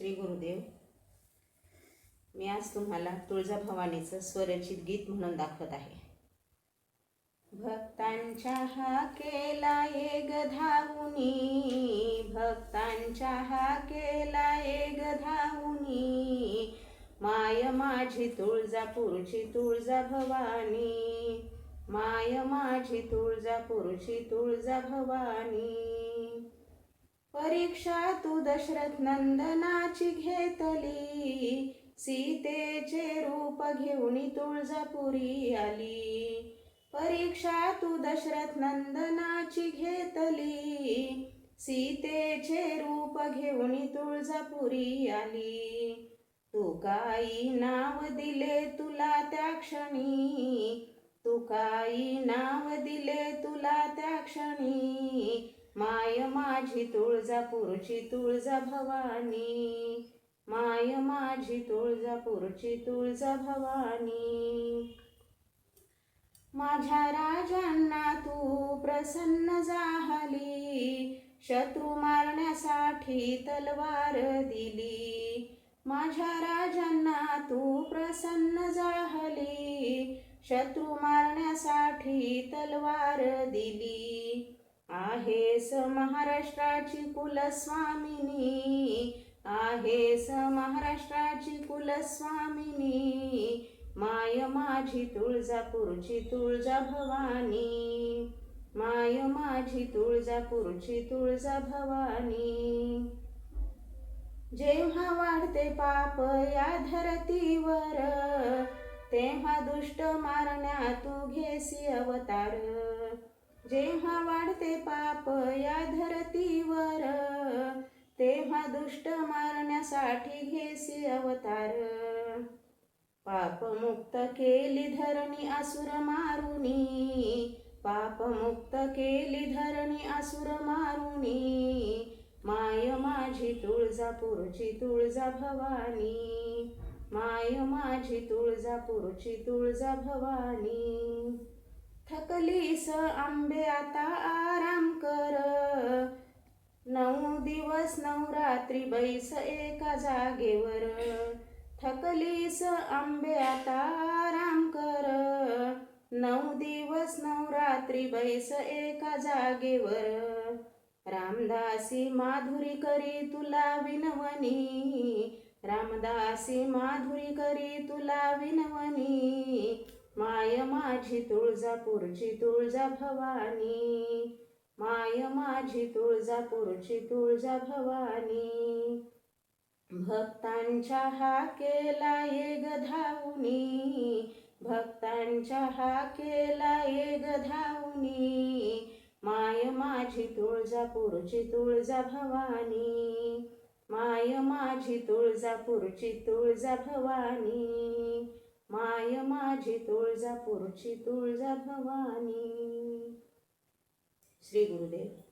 श्री गुरुदेव मी आज तुम्हाला तुळजाभवानीचं स्वरचित गीत म्हणून दाखवत आहे. भक्तांच्या हा केला एक धावुनी भक्तांच्या हा केला एक धावुनी माय माझी तुळजापूरची तुळजा भवानी माय माझी तुळजापूरची तुळजा भवानी परीक्षा तू दशरथ नंदनाची घेतली. सीतेचे रूप घेऊन तुळजापुरी आली. परीक्षा तू दशरथ नंदनाची घेतली. सीतेचे रूप घेऊन तुळजापुरी आली. तू काही नाव दिले तुला त्या क्षणी. तू काही नाव दिले तुला त्या क्षणी. माय माझी तुळजापूरची तुळजा भवानी माय माझी तुळजापूरची तुळजा भवानी माझ्या राजांना तू प्रसन्न झाली. शत्रू मारण्यासाठी तलवार दिली. माझ्या राजांना तू प्रसन्न झाली. शत्रू मारण्यासाठी तलवार दिली. आहेस महाराष्ट्राची कुलस्वामिनी आहेस महाराष्ट्राची कुलस्वामिनी माय माझी तुळजापूरची तुळजा भवानी माय माझी तुळजापूरची तुळजा भवानी जेव्हा वाढते पाप या धरतीवर तेव्हा दुष्ट मारण्या तू घेसी अवतार. जेव्हा वाढते पाप या धरतीवर तेव्हा दुष्ट मारण्यासाठी घेसी अवतार. पापमुक्त केली धरणी असुर मारुनी पापमुक्त केली धरणी असुर मारुनी. माय माझी तुळजापूरची तुळजा भवानी माय माझी तुळजापूरची तुळजा भवानी आंबे आता आराम कर. नऊ दिवस नऊ रात्री बैस एका जागेवर. थकलीस आंबे आता आराम कर. नऊ दिवस नऊ रात्री बैस एका जागेवर. रामदासी माधुरी करी तुला विनवनी रामदासी माधुरी करी तुला विनवनी माय माझी तुळजापूरची तुळजा भवानी माय माझी तुळजापूरची तुळजा भवानी भक्तांच्या हा केला एक धावुनी भक्तांच्या हा केला ये धावुनी. माय माझी तुळजापूरची तुळजा भवानी माय माझी तुळजापूरची तुळजा भवानी माय माझी तुळजापूरची तुळजा भवानी श्री गुरुदेव.